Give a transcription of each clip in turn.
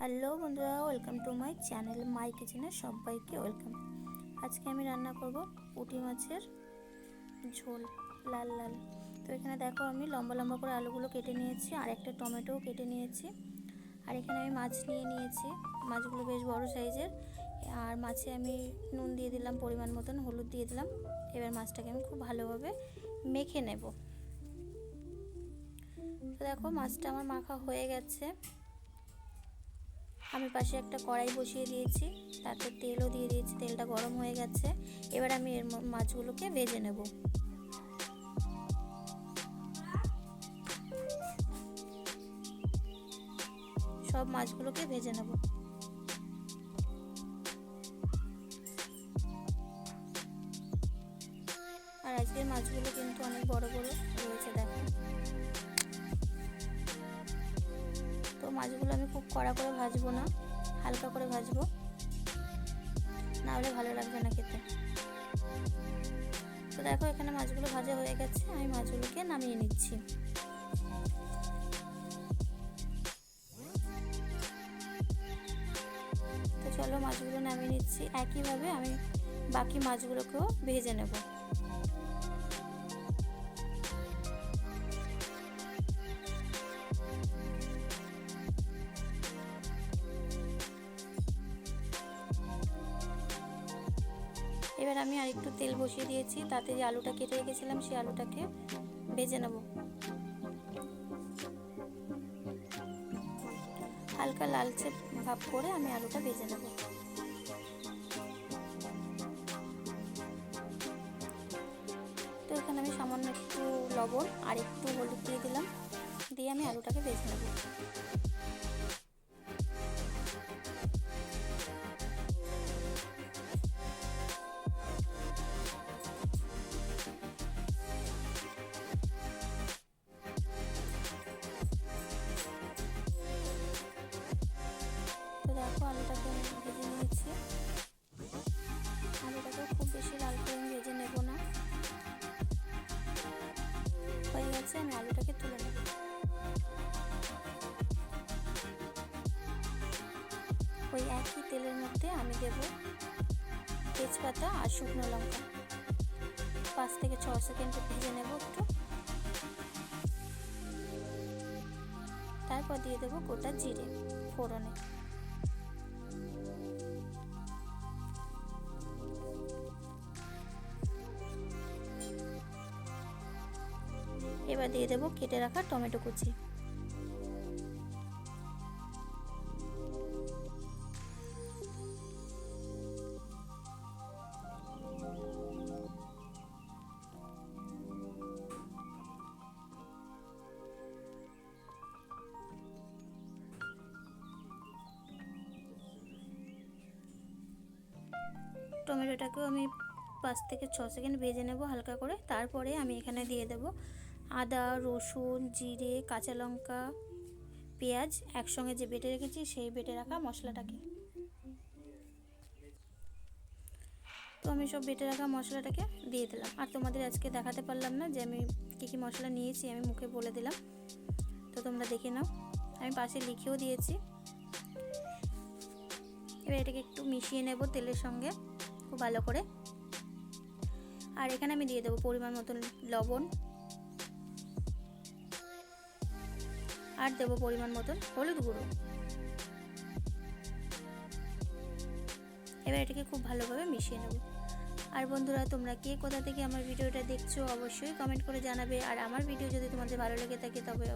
Hello বন্ধুরা, welcome to my channel my কিচেনে সবাইকে ওয়েলকাম। আজকে আমি রান্না করব পুঁটি মাছের ঝোল, লাল লাল। তো এখানে দেখো আমি লম্বা লম্বা করে আলুগুলো কেটে নিয়েছি, আর একটা টমেটোও কেটে নিয়েছি। আর এখানে আমি মাছ নিয়ে নিয়েছি, মাছগুলো বেশ বড় সাইজের। আর মাছে আমি নুন দিয়ে দিলাম, পরিমাণ মতন হলুদ দিয়ে দিলাম। এবার মাছটাকে আমি খুব ভালোভাবে মেখে নেব। তো দেখো মাছটা আমার মাখা হয়ে গেছে। আমি পাশে একটা কড়াই বসিয়ে দিয়েছি, তাতে তেলও দিয়ে দিয়েছি, তেলটা গরম হয়ে গেছে। এবার আমি এর মাছগুলোকে ভেজে নেব। সব মাছগুলোকে ভেজে নেব। আর আজকের মাছগুলো কিন্তু অনেক বড় বড় রয়েছে, দেখো। মাছগুলো আমি খুব কড়া করে ভাজবো না, হালকা করে ভাজবো। না হলে ভালো লাগবে না খেতে। তো দেখো, এখানে মাছগুলো ভাজা হয়ে গেছে, আমি মাছগুলোকে নামিয়ে নিচ্ছি। তো চলো মাছগুলো নামিয়ে নিচ্ছি। একইভাবে আমি বাকি মাছগুলোকেও ভেজে নেব। এবার আমি আরেকটু তেল বসিয়ে দিয়েছি, তাতে যে আলুটা কেটে রেখেছিলাম সেই আলুটাকে ভেজে নেব। হালকা লালচে ভাব করে আমি আলুটা ভেজে নেব। তো এখানে আমি সামান্য একটু লবণ আর একটু হলুদ দিয়ে দিলাম, দিয়ে আমি আলুটাকে ভেজে নেব। গেছে আমি আলুটাকে তুলে নেব। ওই একই তেলের মধ্যে আমি দেব তেজপাতা আর শুকনো লঙ্কা। পাঁচ থেকে ছ সেকেন্ড ভেজে নেব একটু। তারপর দিয়ে দেবো গোটা জিরে ফোড়নে। এবার দিয়ে দেবো কেটে রাখা টমেটো কুচি। টমেটোটাকেও আমি পাঁচ থেকে ছ সেকেন্ড ভেজে নেব হালকা করে। তারপরে আমি এখানে দিয়ে দেব আদা, রসুন, জিরে, কাঁচা লঙ্কা, পেঁয়াজ একসঙ্গে যে বেটে রেখেছি, সেই বেটে রাখা মশলাটাকে। তো আমি সব বেটে রাখা মশলাটাকে দিয়ে দিলাম। আর তোমাদের আজকে দেখাতে পারলাম না যে আমি কী কী মশলা নিয়েছি, আমি মুখে বলে দিলাম। তো তোমরা দেখে নাও। আমি পাশে লিখেও দিয়েছি। এবার এটাকে একটু মিশিয়ে নেব তেলের সঙ্গে, খুব ভালো করে। আর এখানে আমি দিয়ে দেবো পরিমাণ মতন লবণ। আর দেবো পরিমাণ মতন হলুদ গুঁড়ো। এবার এটাকে খুব ভালোভাবে মিশিয়ে নেব। আর বন্ধুরা, তোমরা কে কোথা থেকে আমার ভিডিওটা দেখছ অবশ্যই কমেন্ট করে জানাবে। আর আমার ভিডিও যদি তোমাদের ভালো লেগে থাকে, তবে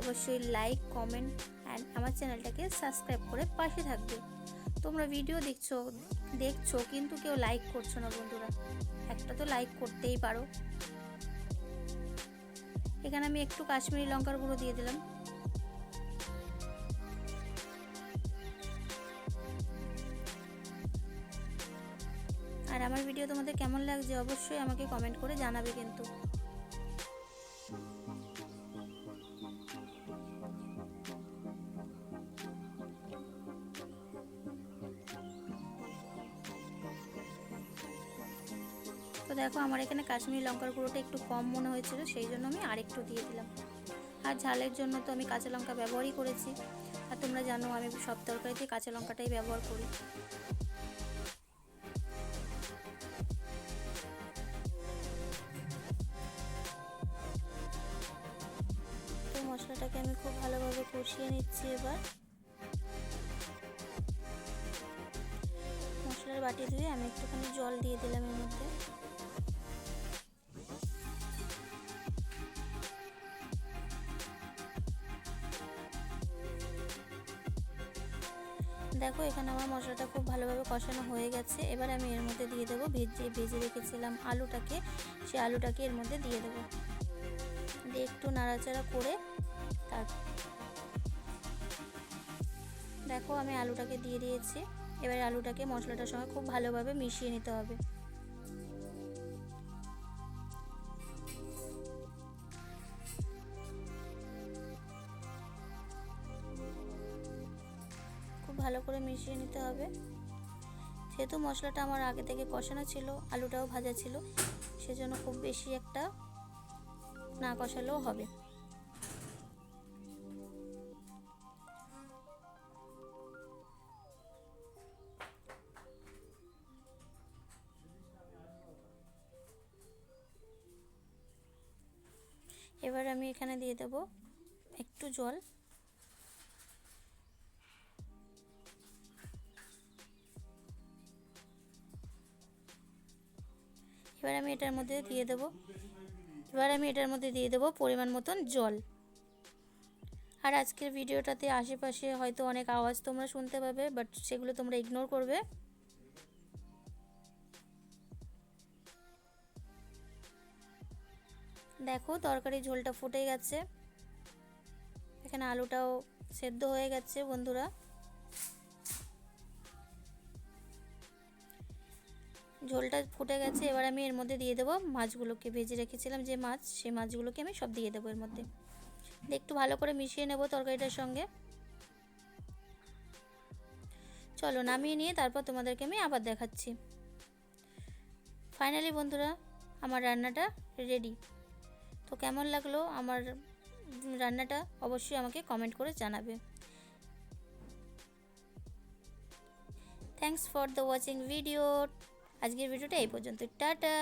অবশ্যই লাইক কমেন্ট অ্যান্ড আমার চ্যানেলটাকে সাবস্ক্রাইব করে পাশে থাকবে। তোমরা ভিডিও দেখছ দেখছ, কিন্তু কেউ লাইক করছ না বন্ধুরা। একটা তো লাইক করতেই পারো। এখানে আমি একটু কাশ্মীরি লঙ্কার গুঁড়ো দিয়ে দিলাম। আর আমার ভিডিও তোমাদের কেমন লাগছে অবশ্যই আমাকে কমেন্ট করে জানাবে কিন্তু। তো দেখো, আমার এখানে কাশ্মীরি লঙ্কার গুঁড়োটা একটু কম মনে হয়েছিল, সেই জন্য আমি আরেকটু দিয়ে দিলাম। আর ঝালের জন্য তো আমি কাঁচা লঙ্কা ব্যবহারই করেছি। আর তোমরা জানো, আমি সব তরকারিতে কাঁচা লঙ্কাটাই ব্যবহার করি। মশলাটাকে আমি খুব ভালোভাবে কষিয়ে নিচ্ছি এবার। মশলার বাটি ধুয়ে আমি একটুখানি জল দিয়ে দিলাম এর মধ্যে। দেখো, এখানে আমার মশলাটা খুব ভালোভাবে কষানো হয়ে গেছে। এবার আমি এর মধ্যে দিয়ে দেবো ভেজে ভেজে রেখেছিলাম আলুটাকে। সে আলুটাকে এর মধ্যে দিয়ে দেবো। দিয়ে একটু নাড়াচাড়া করে তার দেখো আমি আলুটাকে দিয়ে দিয়েছি। এবার আলুটাকে মশলাটার সঙ্গে খুব ভালোভাবে মিশিয়ে নিতে হবে। খুব ভালো করে মিশিয়ে নিতে হবে। যেহেতু মশলাটা আমার আগে থেকে কষানো ছিল, আলুটাও ভাজা ছিল, সেজন্য খুব বেশি একটা না কষালেও হবে। এবার আমি এখানে দিয়ে দেব একটু জল। এবার আমি এটার মধ্যে দিয়ে দেব, এবার আমি এটার মধ্যে দিয়ে দেব পরিমাণ মতন জল। আর আজকের ভিডিওটাতে আশেপাশে হয়তো অনেক আওয়াজ তোমরা শুনতে পাবে বাট সেগুলো তোমরা ইগনোর করবে। দেখো তরকারি ঝোলটা ফুটে গেছে। এখানে আলুটাও সেদ্ধ হয়ে গেছে বন্ধুরা। ঝোলটা ফুটে গেছে, এবার আমি এর মধ্যে দিয়ে দেবো মাছগুলোকে। ভেজে রেখেছিলাম যে মাছ, সেই মাছগুলোকে আমি সব দিয়ে দেবো এর মধ্যে। একটু ভালো করে মিশিয়ে নেব তরকারিটার সঙ্গে। চলো নামিয়ে নিয়ে তারপর তোমাদেরকে আমি আবার দেখাচ্ছি। ফাইনালি বন্ধুরা, আমার রান্নাটা রেডি। তো কেমন লাগল আমার রান্নাটা অবশ্যই আমাকে কমেন্ট করে জানাবে। Thanks for the watching video আজকের ভিডিওটা এই পর্যন্ত টাটা।